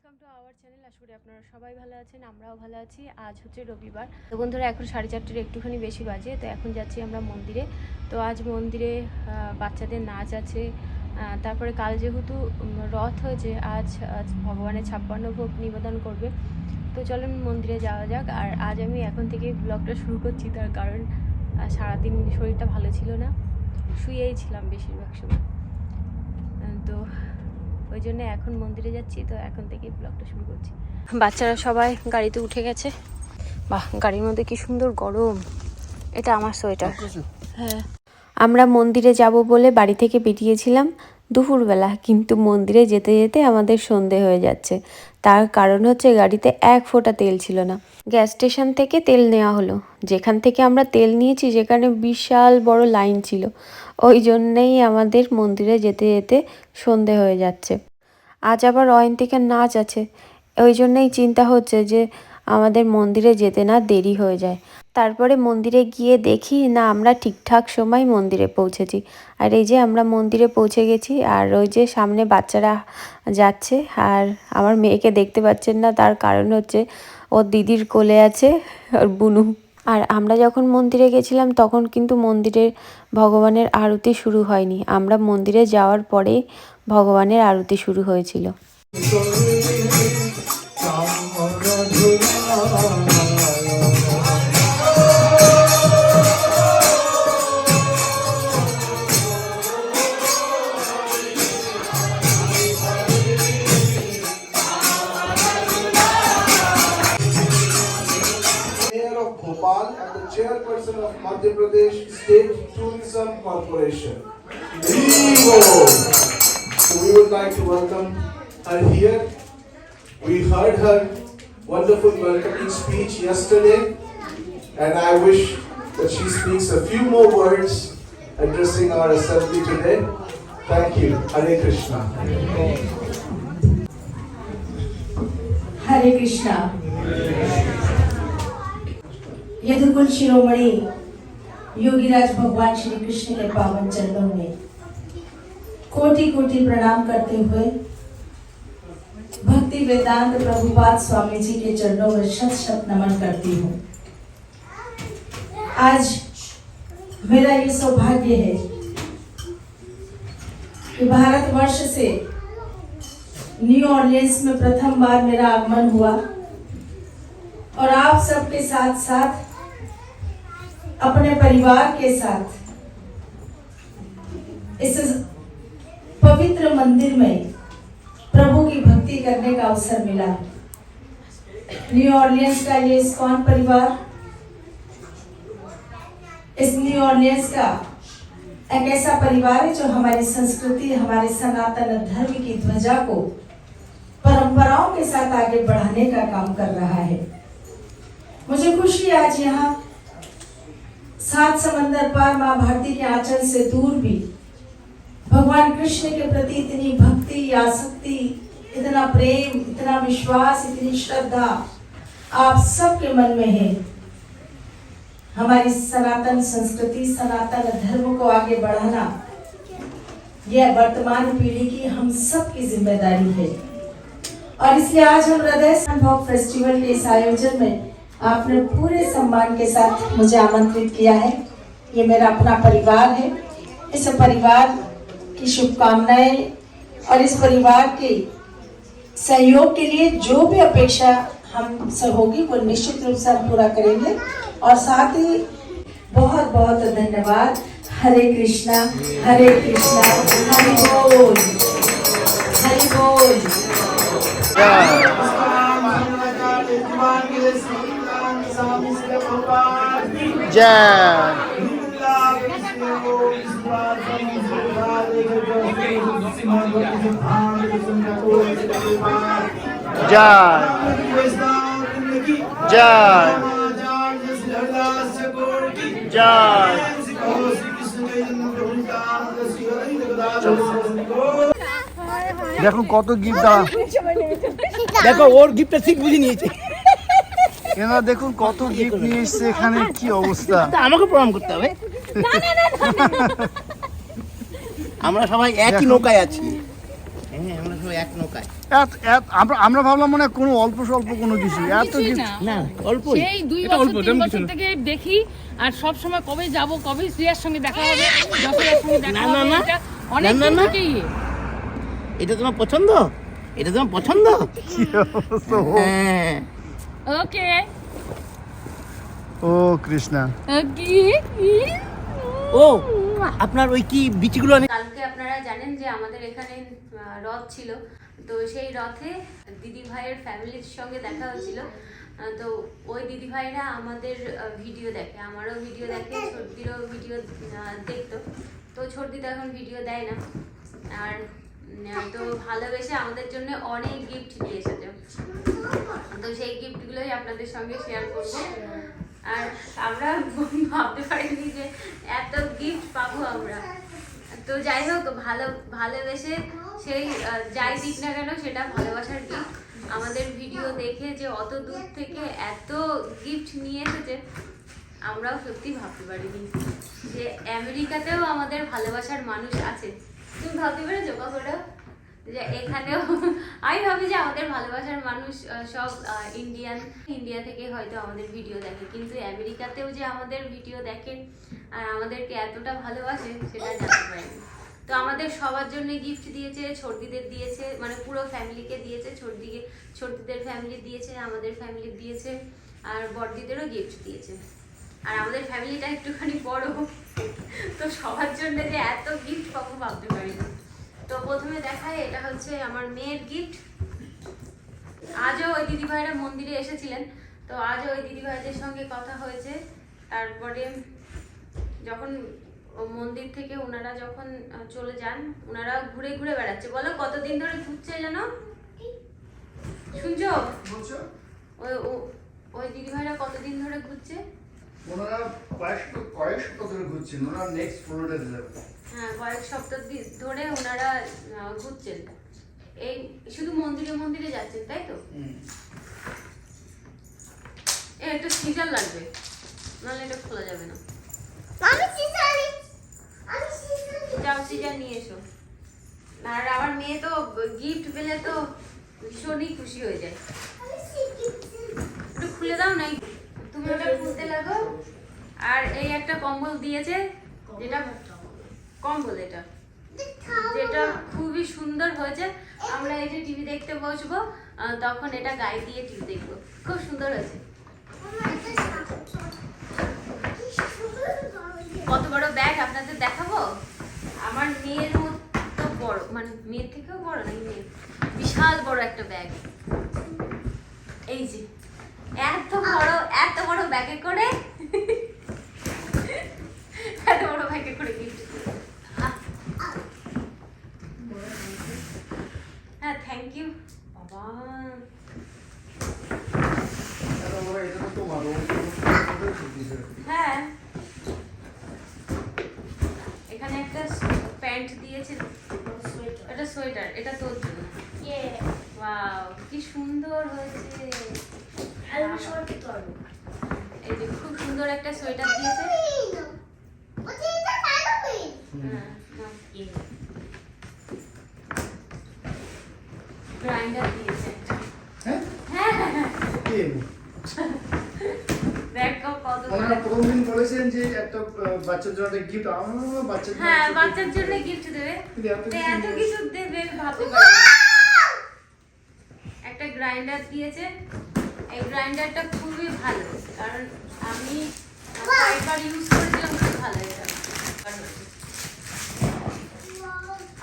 Welcome to our channel আশা করি আপনারা সবাই ভালো আছেন, আমরাও ভালো আছি। আজ হচ্ছে রবিবার। তো বন্ধুরা, এখন সাড়ে চারটের একটুখানি বেশি বাজে, তো এখন যাচ্ছি আমরা মন্দিরে। তো আজ মন্দিরে বাচ্চাদের নাচ আছে। তারপরে কাল যেহেতু রথ হয়েছে, আজ আজ ভগবানের ছাপ্পান্ন ভোগ নিবেদন করবে। তো চলুন মন্দিরে যাওয়া যাক। আর আজ আমি এখন থেকে ব্লগটা শুরু করছি, তার কারণ সারাদিন শরীরটা ভালো ছিল না। শুয়েই ছিলাম বেশিরভাগ সময়। তো ওই জন্য এখন মন্দিরে যাচ্ছি তো এখন থেকে ব্লগটা শুরু করছি। বাচ্চারা সবাই গাড়িতে উঠে গেছে। বাহ গাড়ির মধ্যে কি সুন্দর গরম। এটা আমার সোয়েটার। হ্যাঁ। আমরা মন্দিরে যাব বলে বাড়ি থেকে বেরিয়েছিলাম। দুপুরবেলা, কিন্তু মন্দিরে যেতে যেতে আমাদের সন্ধে হয়ে যাচ্ছে। তার কারণ হচ্ছে গাড়িতে এক ফোঁটা তেল ছিল না। গ্যাস স্টেশন থেকে তেল নেওয়া হলো। যেখান থেকে আমরা তেল নিয়েছি যেখানে বিশাল বড় লাইন ছিল। ওই জন্যেই আমাদের মন্দিরে যেতে যেতে সন্ধে হয়ে যাচ্ছে। আজ আবার অয়ন্তিকার নাচ আছে। ওই জন্যই চিন্তা হচ্ছে যে আমাদের মন্দিরে যেতে না দেরি হয়ে যায়। তারপরে মন্দিরে গিয়ে দেখি, না, আমরা ঠিকঠাক সময় মন্দিরে পৌঁছেছি। আর এই যে আমরা মন্দিরে পৌঁছে গেছি, আর ওই যে সামনে বাচ্চারা যাচ্ছে, আর আমার মেয়েকে দেখতে পাচ্ছেন না, তার কারণ হচ্ছে ওর দিদির কোলে আছে ওর বুনু। আর আমরা যখন মন্দিরে গেছিলাম, তখন কিন্তু মন্দিরের ভগবানের আরতি শুরু হয়নি। আমরা মন্দিরে যাওয়ার পরেই ভগবানের আরতি শুরু হয়েছিল। chairperson of Madhya Pradesh State Tourism Corporation. Vivo! So we would like to welcome her here. We heard her wonderful welcoming speech yesterday, and I wish that she speaks a few more words addressing our assembly today. Thank you. Hare Krishna. Hare Krishna. Hare Krishna. यदुकुल शिरोमणि योगीराज भगवान श्री कृष्ण के पावन चरणों में कोटि कोटि प्रणाम करते हुए भक्ति वेदांत प्रभुपाद स्वामी जी के चरणों में शत शत नमन करती हूँ। आज मेरा ये सौभाग्य है कि भारतवर्ष से न्यू ऑर्लियंस में प्रथम बार मेरा आगमन हुआ और आप सबके साथ साथ अपने परिवार के साथ। इस पवित्र मंदिर में प्रभु की भक्ति करने का अवसर मिला। न्यू ऑर्लियंस का ये इस्कॉन परिवार, इस न्यू ऑर्लियंस का एक ऐसा परिवार है जो हमारी संस्कृति, हमारे सनातन धर्म की ध्वजा को परंपराओं के साथ आगे बढ़ाने का काम कर रहा है। मुझे खुशी आज यहाँ सात समंदर पार माँ भारती के आंचल से दूर भी भगवान कृष्ण के प्रति इतनी भक्ति, आसक्ति, इतना प्रेम, इतना विश्वास, इतनी श्रद्धा आप सबके मन में है। हमारी सनातन संस्कृति, सनातन धर्म को आगे बढ़ाना, यह वर्तमान पीढ़ी की हम सब की ज़िम्मेदारी है। और इसलिए आज हम हृदय फेस्टिवल के इस आयोजन में आपने पूरे सम्मान के साथ मुझे आमंत्रित किया है। ये मेरा अपना परिवार है। इस परिवार की शुभकामनाएँ और इस परिवार के सहयोग के लिए जो भी अपेक्षा हम से होगी, वो निश्चित रूप से हम पूरा करेंगे। और साथ ही बहुत बहुत धन्यवाद। हरे कृष्णा हरे कृष्णा, हरि बोल हरि बोल। জ্যাম জয় জয় জয় দেখো কত গিফট দেখো ওর গিফটটা ঠিক বুঝে নিয়েছে এনারা দেখুন কত গিফট নিয়ে এসছে এখানে কি অবস্থা? আমাকে প্রণাম করতে হবে। আমরা সবাই একই নৌকায় আছি। হ্যাঁ আমরা সবাই এক নৌকায়। এত এত আমরা আমরা ভাবলাম মনে কোনো অল্প স্বল্প কোনো কিছু। এত কিছু না। অল্প সেই দুই বছর তিন বছর থেকে দেখি আর সব সময় কবে যাব কবে শ্রিয়ার সঙ্গে দেখা হবে যশোরের সঙ্গে দেখা না, না, হবে না। এটা অনেক না, দিন থেকেই। এটা তোমার পছন্দ? এটা তোমার পছন্দ? হ্যাঁ। ওকে ও কৃষ্ণা। কি ও আপনার ওই কি বিচিগুলো অনেক কালকে আপনারা জানেন যে আমাদের এখানে রথ ছিল। তো সেই রথে দিদি ভাইয়ের ফ্যামিলির সঙ্গে দেখা হয়েছিল। তো ওই দিদি ভাইরা আমাদের ভিডিও দেখে। আমারও ভিডিও দেখে ছোটদিরও ভিডিও দেখতো। তো ছোটদি তো এখন ভিডিও দেয় না। আর তো ভালোবেসে আমাদের জন্য অনেক গিফট নিয়ে এসেছে। তো সেই গিফটগুলোই আপনাদের সঙ্গে শেয়ার করব। আর আমরা ভাবতে পারিনি যে এত গিফট পাবো আমরা। তো যাই হোক, ভালো, ভালোবেসে সেই যাই দিক না কেন সেটা ভালোবাসার গিফট আমাদের ভিডিও দেখে যে অত দূর থেকে এত গিফট নিয়ে এসেছে, আমরাও সত্যি ভাবতে পারিনি যে আমেরিকাতেও আমাদের ভালোবাসার মানুষ আছে। তুমি ভাবতে পেরেছ কখনো যে এখানেও, আমি ভাবি যে আমাদের ভালোবাসার মানুষ সব ইন্ডিয়ান ইন্ডিয়া থেকে হয়তো আমাদের ভিডিও দেখে। কিন্তু আমেরিকাতেও যে আমাদের ভিডিও দেখেন আর আমাদেরকে এতটা ভালোবাসে, সেটা জানতে পারিনি। তো আমাদের সবার জন্য গিফট দিয়েছে ছোটদিদের দিয়েছে মানে পুরো ফ্যামিলিকে দিয়েছে ছোটদিকে ছোটদিদের ফ্যামিলি দিয়েছে, আমাদের ফ্যামিলি দিয়েছে, আর বড়দিদেরও গিফট দিয়েছে। আর আমাদের ফ্যামিলিটা একটুখানি বড়। তো সবার জন্য যে এত গিফট পাবো ভাবতে পারিনি তো প্রথমে দেখায় এটা হচ্ছে আমার মেয়ের গিফট আজও ওই দিদিভাইরা মন্দিরে এসেছিলেন। তো আজও ওই দিদিভাইদের সঙ্গে কথা হয়েছে। তারপরে যখন মন্দির থেকে ওনারা যখন চলে যান ওনারা ঘুরে ঘুরে বেড়াচ্ছে। বলো কতদিন ধরে ঘুরছে জানো? শুনছো? ওই ওই দিদিভাইরা কতদিন ধরে ঘুরছে? ওনারা কয়েক কয়েক সপ্তাহ ধরে ঘুরছেন ওনারা নেক্সট ফ্লোরিডা যাবে হ্যাঁ কয়েক সপ্তাহ ধরে ওনারা ঘুরছেন। এই শুধু মন্দিরে মন্দিরে যাচ্ছেন তাই তো? এ একটা সিজার লাগবে। নাহলে এটা খোলা যাবে না। যাও সিজার নিয়ে এসো। আর আমার মেয়ে তো গিফট পেলে তো ভীষণই খুশি হয়ে যায়। একটু খুলে দাও নাই তুমি ওটা আর এই একটা কম্বল দিয়েছে, যেটা কম্বল এটা, যেটা খুবই সুন্দর হয়েছে। আমরা এই যে টিভি দেখতে বসবো তখন এটা গায়ে দিয়ে টিভি দেখব। খুব সুন্দর হয়েছে। কত বড় ব্যাগ আপনাদের দেখাবো? আমার মেয়ের মতো বড় মানে মেয়ের থেকেও বড় নাকি মেয়ের? বিশাল বড় একটা ব্যাগ। এই যে। এত বড় এত বড় ব্যাগে করে এত বড় ব্যাগে করে গিফট হ্যাঁ থ্যাংক ইউ বাবা। হ্যাঁ। এখানে একটা প্যান্ট দিয়েছে এটা সোয়েটার এটা তোর জন্য। ওয়াও কি সুন্দর হয়েছে। এই যে খুব সুন্দর একটা সোয়েটার দিয়েছে। হ্যাঁ গ্রাইন্ডার দিয়েছে একটা। হ্যাঁ? হ্যাঁ হ্যাঁ, হ্যাঁ। বলেছেন যে একটা বাচ্চার জন্য গিফট আমার বাচ্চার হ্যাঁ বাচ্চার জন্য দেবে। গিফট দেবে এত কিছু দেবে ভাবতে একটা গ্রাইন্ডার দিয়েছে। এই গ্রাইন্ডারটা খুবই ভালো, কারণ আমি কয়েকবার ইউজ করেছিলাম খুব ভালো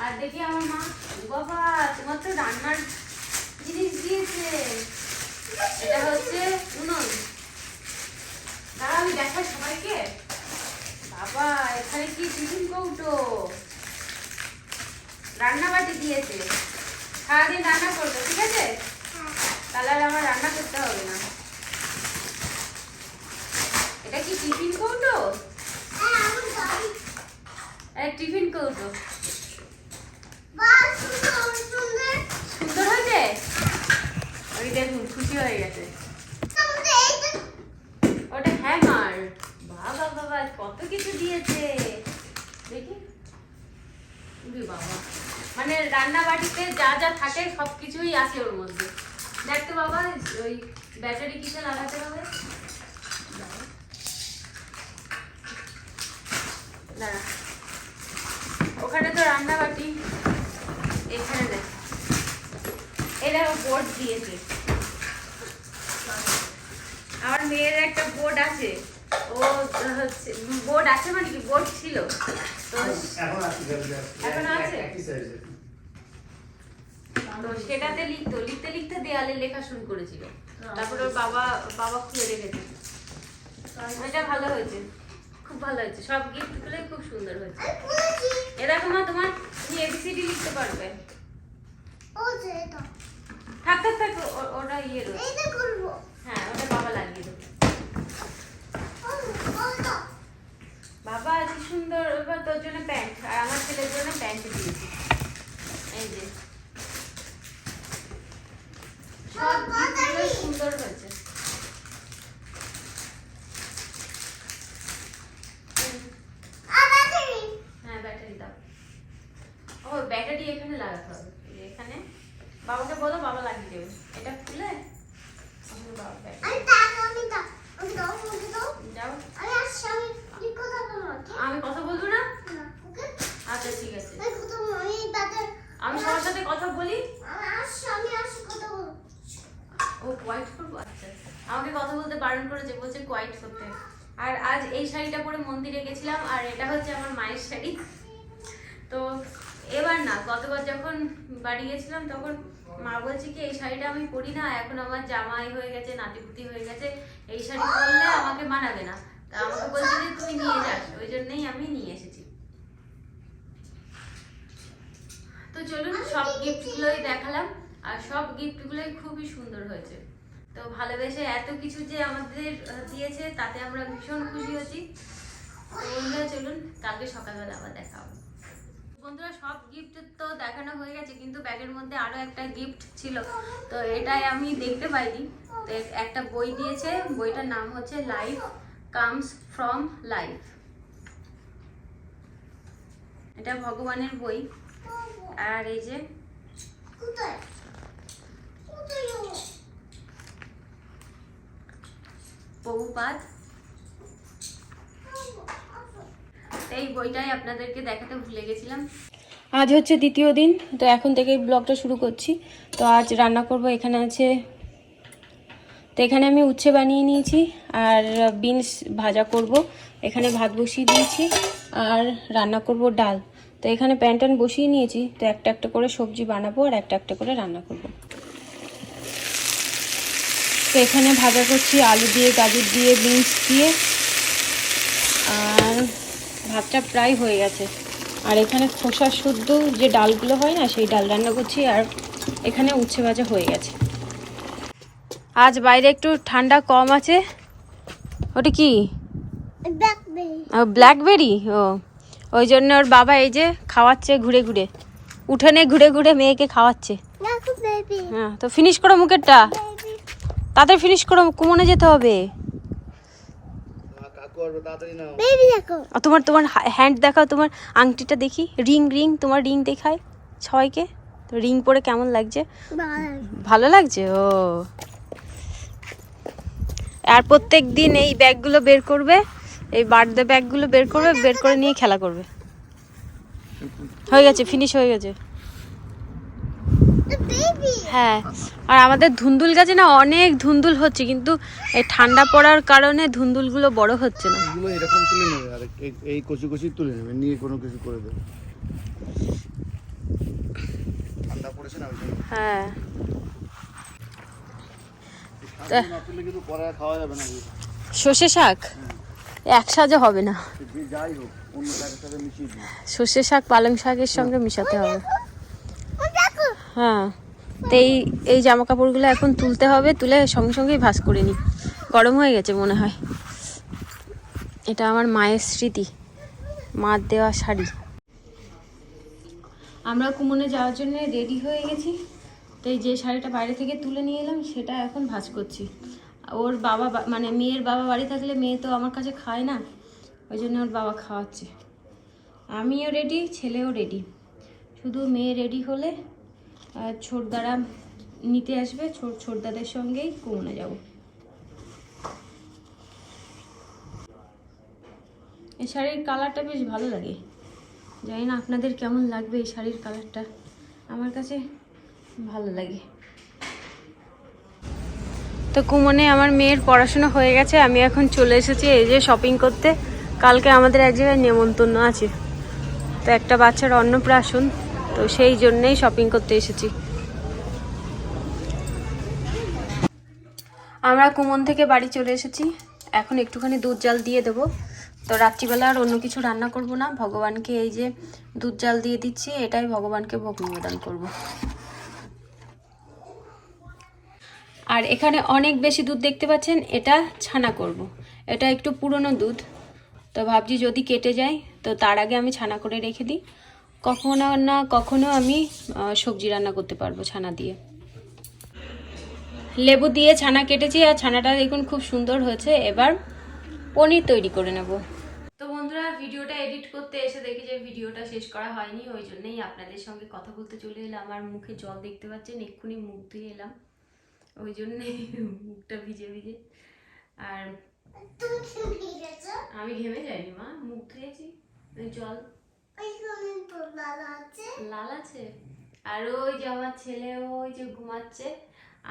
আর দেখি আমার মা বাবা, তোমার তো রান্নার জিনিস দিয়েছে। এটা হচ্ছে উনুন। দাঁড়া আমি দেখাই সবাইকে। বাবা, এখানে কি টিফিন কৌটো? রান্না দিয়েছে। সারাদিন রান্না করবে, ঠিক আছে? আর আমার রান্না করতে হবে না। এটা কি টিফিন কৌটো? টিফিন কৌটো। সুন্দর হয়েছে? ওই দেখুন, খুশি হয়ে গেছে। ওটা হ্যামার বাবা বাবা কত কিছু দিয়েছে। দেখি। বাবা। মানে রান্না বাটিতে যা যা থাকে সব কিছুই আছে ওর মধ্যে। দেখতে বাবা ওই ব্যাটারি কিসে লাগাতে হবে? দাঁড়া। ওখানে তো রান্না বাটি। এখানে দেখ। এটা বোর্ড দিয়েছে। আমার মেয়ের একটা বোর্ড আছে। ও হচ্ছে বোর্ড আছে মানে কি? বোর্ড ছিল। তো এখন আছে? তো সেটাতে লিখতো লিখতে লিখতে দেয়ালে লেখা শুরু করেছিল। তারপর ওর বাবা বাবা খুলে রেখেছে। এটা ভালো হয়েছে খুব ভালো হয়েছে। সব গিফট গুলোই খুব সুন্দর হয়েছে। এ দেখো মা তোমার তুমি এবিসিডি লিখতে পারবে। থাক থাক থাক ওটা ইয়ে রয়েছে। হ্যাঁ ওটা বাবা লাগিয়ে দেবে। বাবা কি সুন্দর তোর জন্য প্যান্ট আর আমার ছেলের জন্য প্যান্ট দিয়েছি। এই যে। সব সুন্দর হয়েছে হ্যাঁ ব্যাটারি দাও। ও ব্যাটারি এখানে লাগাতে হবে। এখানে। বাবাকে বলো বাবা লাগিয়ে দেবে। এটা খুলে? আমি কথা বলব না? আচ্ছা ঠিক আছে। আমি সবার সাথে কথা বলি? ও কোয়াইট করব? আচ্ছা। আমাকে কথা বলতে বারণ করেছে, বলছে কোয়াইট করতে। আর আজ এই শাড়িটা পরে মন্দিরে গেছিলাম, আর এটা হচ্ছে আমার মায়ের শাড়ি। তো এবার না, গতবার যখন বাড়ি গেছিলাম, তখন মা বলছে কি, এই শাড়িটা আমি পরি না, এখন আমার জামাই হয়ে গেছে, নাতিপুতি হয়ে গেছে, এই শাড়ি পরলে আমাকে মানাবে না। তা আমাকে বলছে যে তুই নিয়ে যাস, ওই জন্যই আমি নিয়ে এসেছি। তো চলুন, সব গিফটগুলোই দেখালাম। আর সব গিফটগুলোই খুবই সুন্দর হয়েছে। তো ভালোবেসে এত কিছু যে আমাদের দিয়েছে, তাতে আমরা ভীষণ খুশি হচ্ছি। তো বন্ধুরা, চলুন, কালকে সকালবেলা আবার দেখা হবে। বন্ধুরা, সব গিফট তো দেখানো হয়ে গেছে, কিন্তু ব্যাগের মধ্যে আরও একটা গিফট ছিল। তো এটাই আমি দেখতে পাইনি। তো একটা বই দিয়েছে। বইটার নাম হচ্ছে লাইফ কামস ফ্রম লাইফ এটা ভগবানের বই। আর এই যে প্রভুপাদ এই বইটাই আপনাদেরকে দেখাতে ভুলে গেছিলাম। আজ হচ্ছে দ্বিতীয় দিন, তো এখন থেকে ব্লগটা শুরু করছি। তো আজ রান্না করব, এখানে আছে, তো এখানে আমি উচ্ছে বানিয়ে নিয়েছি, আর বিনস ভাজা করব। এখানে ভাত বসিয়ে দিয়েছি, আর রান্না করব ডাল। তো এখানে প্যান ট্যান বসিয়ে নিয়েছি, তো একটা একটা করে সবজি বানাবো, আর একটা একটা করে রান্না করব। তো এখানে ভাজা করছি আলু দিয়ে গাজর দিয়ে বিনস দিয়ে। আর ভাতটা প্রায় হয়ে গেছে। আর এখানে খোসা শুদ্ধ যে ডালগুলো হয় না সেই ডাল রান্না করছি আর এখানে উচ্ছে ভাজা হয়ে গেছে। আজ বাইরে একটু ঠান্ডা কম আছে। ওটা কি? ব্ল্যাকবেরি ও ওই জন্য ওর বাবা এই যে খাওয়াচ্ছে ঘুরে ঘুরে। উঠোনে ঘুরে ঘুরে মেয়েকে খাওয়াচ্ছে। হ্যাঁ তো ফিনিশ করো মুখেরটা। তাড়াতাড়ি ফিনিশ করো কুমনে যেতে হবে। তোমার তোমার হ্যান্ড দেখাও তোমার আংটিটা দেখি। রিং রিং তোমার রিং দেখায় সবাইকে তো রিং পরে কেমন লাগছে? ভালো। লাগছে? ও। আর প্রত্যেক দিন এই ব্যাগগুলো বের করবে এই বার্থডে ব্যাগগুলো বের করবে বের করে নিয়ে খেলা করবে। হয়ে গেছে ফিনিশ হয়ে গেছে। হ্যাঁ আর আমাদের ধুন্দুল গাছে না অনেক ধুন্দুল হচ্ছে কিন্তু এই ঠান্ডা পড়ার কারণে ধুন্দুলগুলো বড় হচ্ছে না। এগুলো এরকম তুলে নেবে আর এই- কচি কচি তুলে নেবে নিয়ে কোনো কিছু করে দেবে। ঠান্ডা পড়েছে না হ্যাঁ। ঠান্ডা না কিন্তু পরে খাওয়া যাবে না। সর্ষে শাক? এক সাজে হবে না। সর্ষে শাক পালং শাকের সঙ্গে মিশাতে হবে। হ্যাঁ। এই এই জামা কাপড়গুলো এখন তুলতে হবে, তুলে সঙ্গে সঙ্গেই ভাঁজ করে নিই। গরম হয়ে গেছে মনে হয়। এটা আমার মায়ের স্মৃতি, মার দেওয়া শাড়ি। আমরা কুমনে যাওয়ার জন্য রেডি হয়ে গেছি। তো এই যে শাড়িটা বাইরে থেকে তুলে নিয়ে এলাম, সেটা এখন ভাঁজ করছি। ওর বাবা মানে মেয়ের বাবা বাড়ি থাকলে মেয়ে তো আমার কাছে খায় না, ওই জন্য ওর বাবা খাওয়াচ্ছে। আমিও রেডি, ছেলেও রেডি। শুধু মেয়ে রেডি হলে ছোটদারা নিতে আসবে ছোট ছোটদাদের সঙ্গেই কুমনে যাব। এই শাড়ির কালারটা বেশ ভালো লাগে। জানি না আপনাদের কেমন লাগবে এই শাড়ির কালারটা। আমার কাছে ভালো লাগে। তো কুমনে আমার মেয়ের পড়াশোনা হয়ে গেছে, আমি এখন চলে এসেছি এই যে শপিং করতে। কালকে আমাদের এক জায়গায় নেমন্তন্ন আছে। তো একটা বাচ্চার অন্নপ্রাশন। তো সেই জন্যেই শপিং করতে এসেছি। আমরা কুমন থেকে বাড়ি চলে এসেছি। এখন একটুখানি দুধ জাল দিয়ে দেবো। তো রাত্রিবেলা আর অন্য কিছু রান্না করব না। ভগবানকে এই যে দুধ জাল দিয়ে দিচ্ছি, এটাই ভগবানকে ভোগ নিবেদন করব। আর এখানে অনেক বেশি দুধ দেখতে পাচ্ছেন, এটা ছানা করব। এটা একটু পুরনো দুধ। তো ভাবছি যদি কেটে যায়, তো তার আগে আমি ছানা করে রেখে দিই। কখনো না কখনো আমি সবজি রান্না করতে পারব ছানা দিয়ে। লেবু দিয়ে ছানা কেটেছি আর ছানাটা দেখুন খুব সুন্দর হয়েছে। এবার পনির তৈরি করে নেব। তো বন্ধুরা ভিডিওটা এডিট করতে এসে দেখি যে ভিডিওটা শেষ করা হয়নি ওই জন্যই আপনাদের সঙ্গে কথা বলতে চলে এলাম। আমার মুখে জল দেখতে পাচ্ছেন এক্ষুনি মুখ ধুয়ে এলাম। ওই জন্যই মুখটা ভিজে ভিজে। আর আমি ঘেমে যাইনি মা মুখ ধুয়েছি জল। লাল আছে? আর ওই যে আমার ছেলে, ওই যে ঘুমাচ্ছে,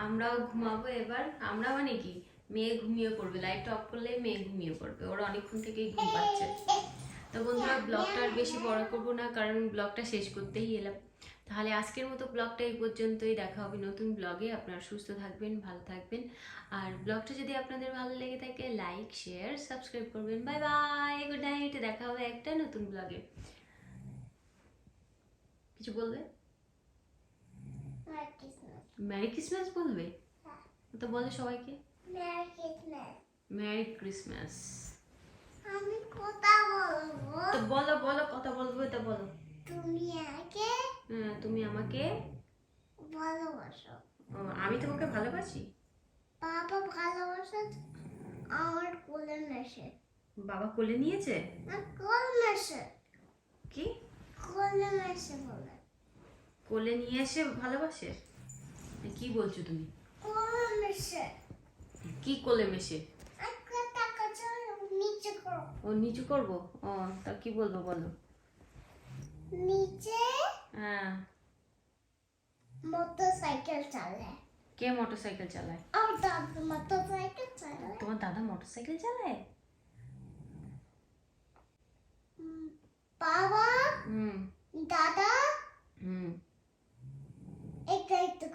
আমরাও ঘুমাবো এবার। আমরা মানে কি, মেয়ে ঘুমিয়ে পড়বে লাইট অফ করলে মেয়ে ঘুমিয়ে পড়বে, ওরা অনেকক্ষণ থেকেই ঘুম পাচ্ছে। তো বন্ধুরা ব্লগটা আর বেশি বড় করব না, কারণ ব্লগটা শেষ করতেই এলাম। তাহলে আজকের মতো ব্লগটা এই পর্যন্তই, দেখা হবে নতুন ব্লগে আপনারা সুস্থ থাকবেন, ভালো থাকবেন। আর ব্লগটা যদি আপনাদের ভালো লেগে থাকে লাইক শেয়ার সাবস্ক্রাইব করবেন। বাই বাই গুড নাইট দেখা হবে একটা নতুন ব্লগে কিছু বলবে ম্যারি ক্রিসমাস বলবে? তো বলো সবাইকে? ম্যারি ক্রিসমাস আমি কথা বলব? তো বলো বলো কথা বলব তো বলো। তুমি আগে হ্যাঁ তুমি আমাকে ভালোবাসো। আমি তোমাকে ভালোবাসি? বাবা ভালোবাসো আমার কোলে মেশে বাবা কোলে নিয়েছে? না কোল মেশে কি? কোলে মেশে বলে। কোলে নিয়ে এসে ভালোবাসে? কি বলছো তুমি? কি কোলে মেশে? ও নিচু করব? ও তা কি বলব বলো? নিচে হ্যাঁ। মোটর সাইকেল চালায়। কে মোটর সাইকেল চালায়? আর দাদু মোটর সাইকেল চালায়। তোমার দাদা মোটর সাইকেল চালায় বাবা হুম। দাদা হুম।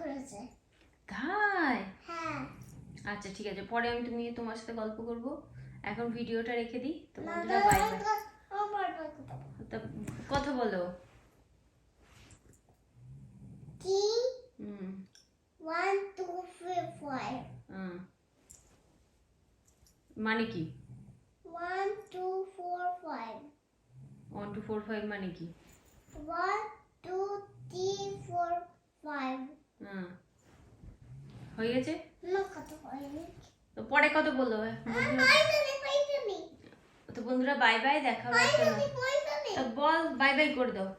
করেছে। তাই? হ্যাঁ। আচ্ছা ঠিক আছে। পরে আমি তুমি তোমার সাথে গল্প করব। এখন ভিডিওটা রেখে দিই। তো বন্ধুরা বাই বাই কথা বলো। কি হুম। One two three. মানে কি? One two four five one two four five মানে কি? ওয়ান টু থ্রি ফোর হয়ে গেছে তো পরে কত বলল? তো বন্ধুরা বাই বাই দেখা তা বল বাই বাই করে দাও।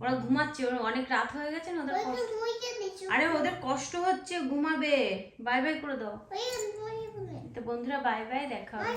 ওরা ঘুমাচ্ছে ওরা অনেক রাত হয়ে গেছে না ওদের কষ্ট- আরে ওদের কষ্ট হচ্ছে ঘুমাবে। বাই বাই করে দাও। তো বন্ধুরা বাই বাই দেখা হবে